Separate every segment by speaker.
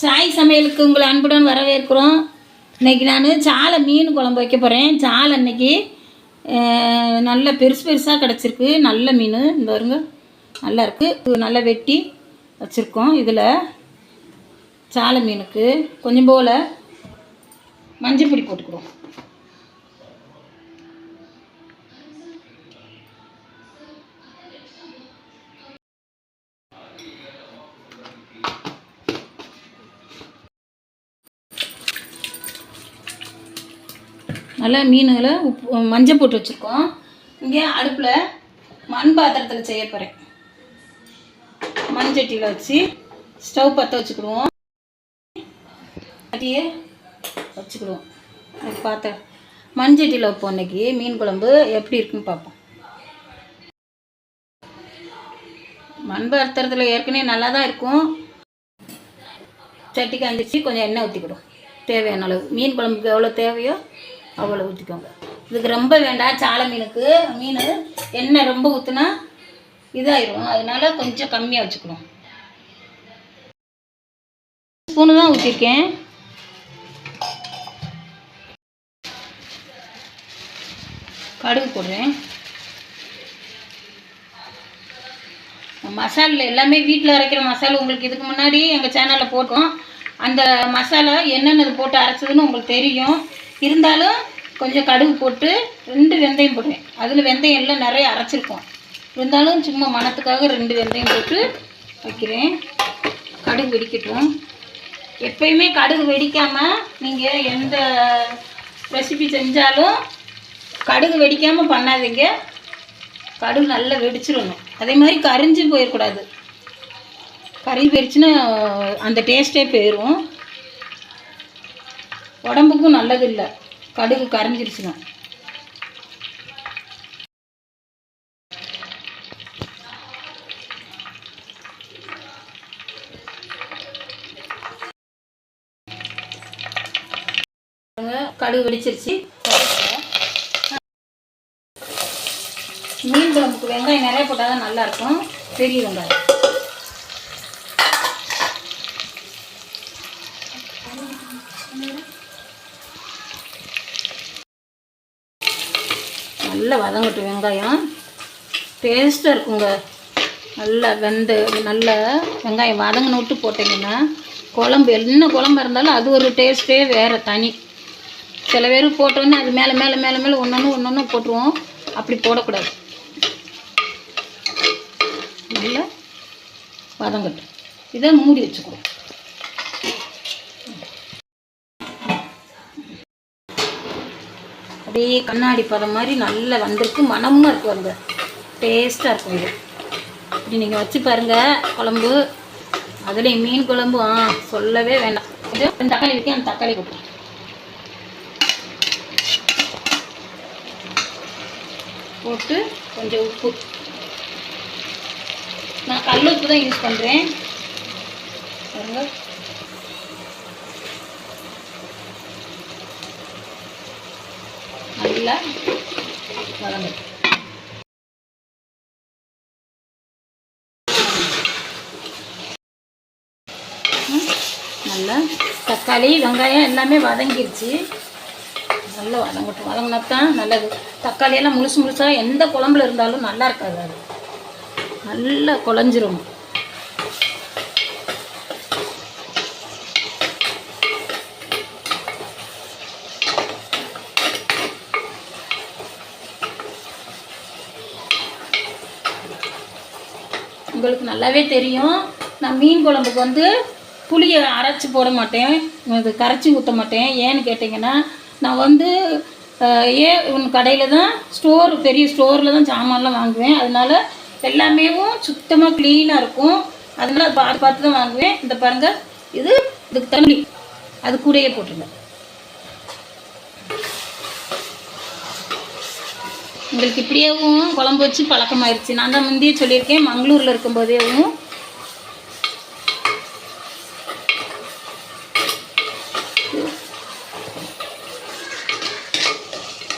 Speaker 1: சாய் சமையலுக்கு உங்களை அன்புடன் வரவேற்கிறோம். இன்னைக்கு நான் சாலை மீன் குழம்பு வைக்க போகிறேன் சாலை அன்னைக்கு நல்ல பெருசு பெருசாக கிடச்சிருக்கு. நல்ல மீன். இந்த வருங்க நல்லா இருக்குது நல்லா வெட்டி வச்சுருக்கோம். இதில் சாலை மீனுக்கு கொஞ்சம் போல் மஞ்சள் பொடி போட்டுக்கிறோம் நல்லா மீனுகளை உப்பு மஞ்சள் போட்டு வச்சுருக்கோம். இங்கே அடுப்பில் மண் பாத்திரத்தில் செய்ய போகிறேன் மண்சட்டியில் வச்சு ஸ்டவ் பற்ற வச்சுக்கிடுவோம். சட்டியை வச்சுக்கிடுவோம். அது பாத்திரம் மண்சட்டியில் வைப்போம் இன்னைக்கு. மீன் குழம்பு எப்படி இருக்குன்னு பார்ப்போம். மண் பாத்திரத்தில் ஏற்கனவே நல்லா தான் இருக்கும். சட்டி காஞ்சிச்சு கொஞ்சம் எண்ணெய் ஊற்றிக்கிடும் தேவையான அளவு. மீன் குழம்புக்கு எவ்வளோ தேவையோ அவ்வளோ ஊற்றிக்கோங்க இதுக்கு ரொம்ப வேண்டாம் சாலை மீனுக்கு. மீன் எண்ணெய் ரொம்ப ஊற்றுனா இதாயிரும். அதனால கொஞ்சம் கம்மியாக வச்சுக்கணும். ஸ்பூனு தான் ஊற்றிருக்கேன் கடுகு போடுறேன். மசாலில் எல்லாமே வீட்டில் அரைக்கிற மசாலா உங்களுக்கு இதுக்கு முன்னாடி எங்கள் சேனலில் போட்டோம். அந்த மசாலா என்னென்னது போட்டு அரைச்சதுன்னு உங்களுக்கு தெரியும். இருந்தாலும் கொஞ்சம் கடுகு போட்டு ரெண்டு வெந்தயம் போடுவேன். அதில் வெந்தயம் எல்லாம் நிறைய அரைச்சிருக்கோம். இருந்தாலும் சும்மா மணத்துக்காக ரெண்டு வெந்தயம் போட்டு வைக்கிறேன். கடுகு வெடிக்கட்டும். எப்பயுமே கடுகு வெடிக்காமல் நீங்கள் எந்த ரெசிபி செஞ்சாலும் கடுகு வெடிக்காமல் பண்ணாதீங்க. கடுகு நல்லா வெடிச்சிடணும். அதே மாதிரி கரிஞ்சு போயிடக்கூடாது. கறி போயிடுச்சுன்னா அந்த டேஸ்ட்டே போயிடும் உடம்புக்கும் நல்லது இல்லை கடுகு கரைஞ்சிருச்சுங்க. கடுகு வெடிச்சிருச்சு. மீன் குழம்புக்கு வெங்காயம் நிறைய போட்டால் தான் நல்லாயிருக்கும். பெரிய வெங்காயம். நல்லா வதங்கட்டும் வெங்காயம். டேஸ்ட்டாக இருக்குங்க. நல்லா வெந்த நல்ல வெங்காயம் வதங்கின விட்டு போட்டிங்கன்னா குழம்பு என்ன குழம்பு இருந்தாலும் அது ஒரு டேஸ்ட்டே வேறு தனி. சில பேர் போட்டோன்னே அது மேலே மேலே மேலே மேலே ஒன்று ஒன்று ஒன்று போட்டுருவோம். அப்படி போடக்கூடாது. நல்லா வதங்கட்டும். இதை மூடி வச்சுக்கிறோம் அப்படியே கண்ணாடி பதம் மாதிரி நல்லா வந்திருக்கு. மனமும் இருக்கும் அந்த டேஸ்ட்டாக இருக்கும் இது. இப்படி நீங்கள் வச்சு பாருங்கள் குழம்பு. அதுலேயும் மீன் குழம்பு ஆ சொல்லவே வேண்டாம். இது தக்காளி வைக்க அந்த தக்காளி கொட்டு போட்டு கொஞ்சம் உப்பு. நான் கல் உப்பு தான் யூஸ் பண்ணுறேன் பாருங்கள் நல்லா வதங்கட்டும் நல்லா தக்காளி வெங்காயம் எல்லாமே வதங்கிருச்சு. நல்லா வதங்கட்டும். வதங்கினா தான் நல்லது. தக்காளி எல்லாம் முழுசு முழுசாக எந்த குழம்புல இருந்தாலும் நல்லா இருக்காது அது. நல்லா குழஞ்சிரும். உங்களுக்கு நல்லாவே தெரியும். நான் மீன் குழம்புக்கு வந்து புளியை அரைச்சி போட மாட்டேன். இது கரைச்சி ஊற்ற மாட்டேன். ஏன்னு கேட்டிங்கன்னா நான் வந்து ஏ உன் கடையில் தான் ஸ்டோர் பெரிய ஸ்டோரில் தான் சாமான்லாம் வாங்குவேன். அதனால எல்லாமேவும் சுத்தமாக க்ளீனாக இருக்கும். அதனால் பார்த்து பார்த்து தான் வாங்குவேன். இந்த பாருங்கள் இது இதுக்கு தண்ணி. அது கூடையே போட்டுருங்க. உங்களுக்கு இப்படியேவும் குழம்பு வச்சு பழக்கமாயிருச்சு. நான் தான் முந்தையே சொல்லியிருக்கேன் மங்களூரில் இருக்கும்போதேவும்.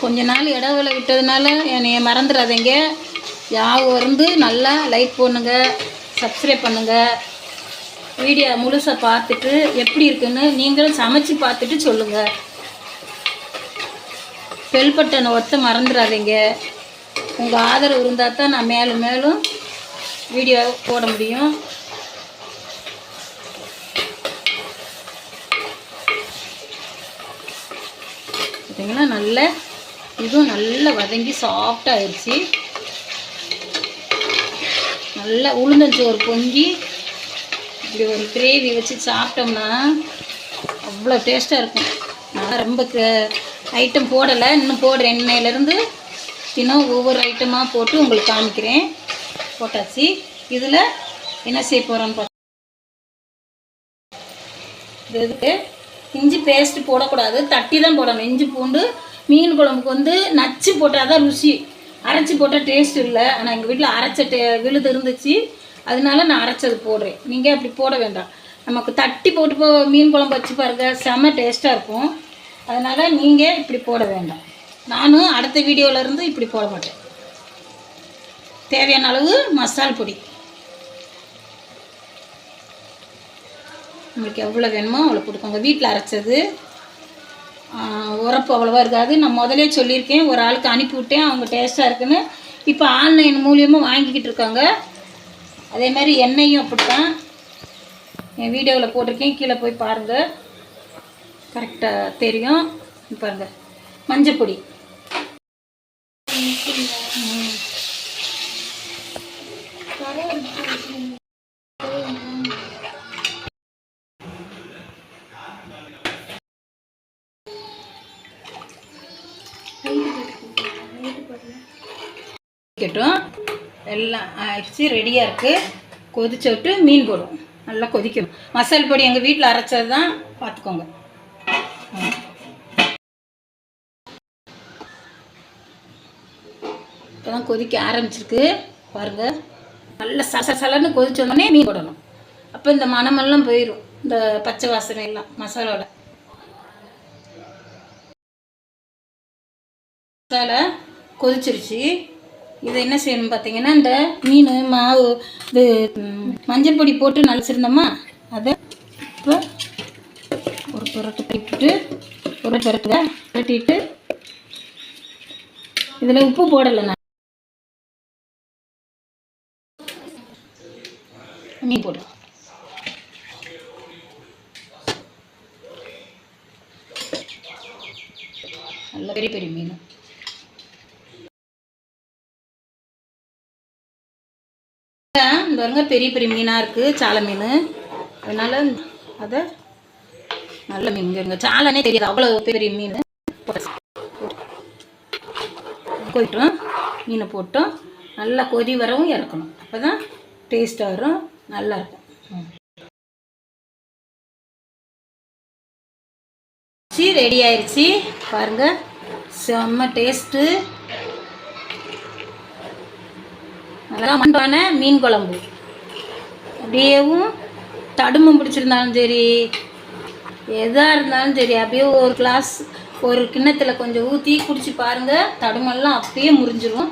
Speaker 1: கொஞ்ச நாள் இடைவேளை விட்டதுனால என்னைய மறந்துடாதீங்க யாவும் வந்து நல்லா லைக் பண்ணுங்க சப்ஸ்கிரைப் பண்ணுங்க. வீடியோ முழுசாக பார்த்துட்டு எப்படி இருக்குன்னு நீங்களும் சமைச்சு பார்த்துட்டு சொல்லுங்கள் பெல் பட்டனை ஒத்த மறந்துடாதீங்க உங்கள் ஆதரவு இருந்தால் தான் நான் மேலும் மேலும் வீடியோ போட முடியும். பார்த்தீங்கன்னா நல்ல இதுவும் நல்லா வதங்கி சாஃப்டாக ஆயிடுச்சு நல்லா உளுந்தஞ்சோறு பொங்கி இப்படி ஒரு கிரேவி வச்சு சாப்பிட்டோம்னா அவ்வளோ டேஸ்ட்டாக இருக்கும். நான் ரொம்ப ஐட்டம் போடலை. இன்னும் போடுற எண்ணெயிலேருந்து இன்னும் ஒவ்வொரு ஐட்டமாக போட்டு உங்களுக்கு காமிக்கிறேன். போட்டாச்சு. இதில் என்ன செய்ய போகிறோன்னு பார்த்து இது இதுக்கு இஞ்சி பேஸ்ட் போடக்கூடாது. தட்டி தான் போடணும். இஞ்சி பூண்டு மீன் குழம்புக்கு வந்து நச்சு போட்டால் தான் ருசி. அரைச்சி போட்டால் டேஸ்ட் இல்லை. ஆனால் எங்கள் வீட்டில் அரைச்ச டே விழுது இருந்துச்சு. அதனால நான் அரைச்சது போடுறேன். நீங்கள் அப்படி போட வேண்டாம். நமக்கு தட்டி போட்டு போ மீன் குழம்பு வச்சு பாருங்க செம்ம டேஸ்ட்டாக இருக்கும். அதனால் நீங்கள் இப்படி போட வேண்டாம். நானும் அடுத்த வீடியோவில் இருந்து இப்படி போட மாட்டேன். தேவையான அளவு மசால் பொடி. உங்களுக்கு எவ்வளோ வேணுமோ அவ்வளோ கொடுக்கோங்க வீட்டில் அரைச்சது உரப்பு அவ்வளோவா இருக்காது. நான் முதலே சொல்லியிருக்கேன். ஒரு ஆளுக்கு அனுப்பிவிட்டேன் அவங்க டேஸ்ட்டாக இருக்குன்னு. இப்போ ஆன்லைன் மூலியமாக வாங்கிக்கிட்டு இருக்காங்க. அதே மாதிரி எண்ணெயும் அப்படித்தான். என் வீடியோவில் போட்டிருக்கேன். கீழே போய் பாருங்கள் கரெக்டாக தெரியும். இப்போ மஞ்சள் பொடி. எல்லாம் ஆயிடுச்சு ரெடியாக இருக்குது கொதிச்சு விட்டு மீன் போடுவோம். நல்லா கொதிக்கணும். மசால் பொடி எங்கள் வீட்டில் அரைச்சது தான் பார்த்துக்கோங்க தான் கொதிக்க ஆரம்பிச்சிருக்கு. பாருங்கள் நல்லா சச சலன்னு கொதிச்ச உடனே மீன் போடணும் அப்போ இந்த மணமெல்லாம் போயிடும் இந்த பச்சை வாசனை எல்லாம் மசாலோட மசாலா கொதிச்சிருச்சு. இதை என்ன செய்யணும் பார்த்தீங்கன்னா இந்த மீன் மாவு இது மஞ்சள் பொடி போட்டு நடிச்சிருந்தோமா அதை இப்போ ஒரு புரட்டு போட்டுட்டு ஒரு புரட்டுல புரட்டிட்டு இதில் உப்பு போடலை நான் மீன் போடு. நல்ல பெரிய பெரிய மீன். இந்த பாருங்க பெரிய பெரிய மீனாக இருக்குது சாலை மீன். அதனால் அதை நல்ல மீன் சாலனே சாலைனே தெரியாது அவ்வளோ பெரிய மீன். போயிட்டோம் மீனை போட்டோம் நல்லா கொதி வரவும் இறக்கணும். அப்போ தான் டேஸ்ட்டாக வரும். நல்லா இருக்கும் ம். சீ ரெடி ஆயிடுச்சு பாருங்க. செம்ம டேஸ்ட்டு நல்லா மண்பான மீன் குழம்பு. அப்படியேவும் தடுமம் பிடிச்சிருந்தாலும் சரி எதாக இருந்தாலும் சரி அப்படியே ஒரு கிளாஸ் ஒரு கிண்ணத்தில் கொஞ்சம் ஊற்றி குடிச்சு பாருங்கள் தடுமெல்லாம் அப்படியே முறிஞ்சிரும்.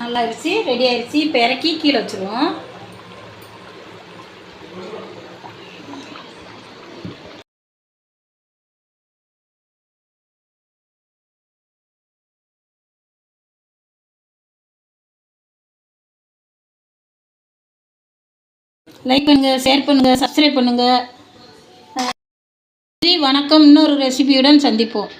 Speaker 1: நல்லா ஆயிடுச்சு ரெடி ஆயிடுச்சு இப்போ இறக்கி கீழே வச்சுருவோம். லைக் பண்ணுங்கள் ஷேர் பண்ணுங்கள் சப்ஸ்கிரைப் பண்ணுங்கள் நன்றி வணக்கம். இன்னொரு ரெசிபியுடன் சந்திப்போம்.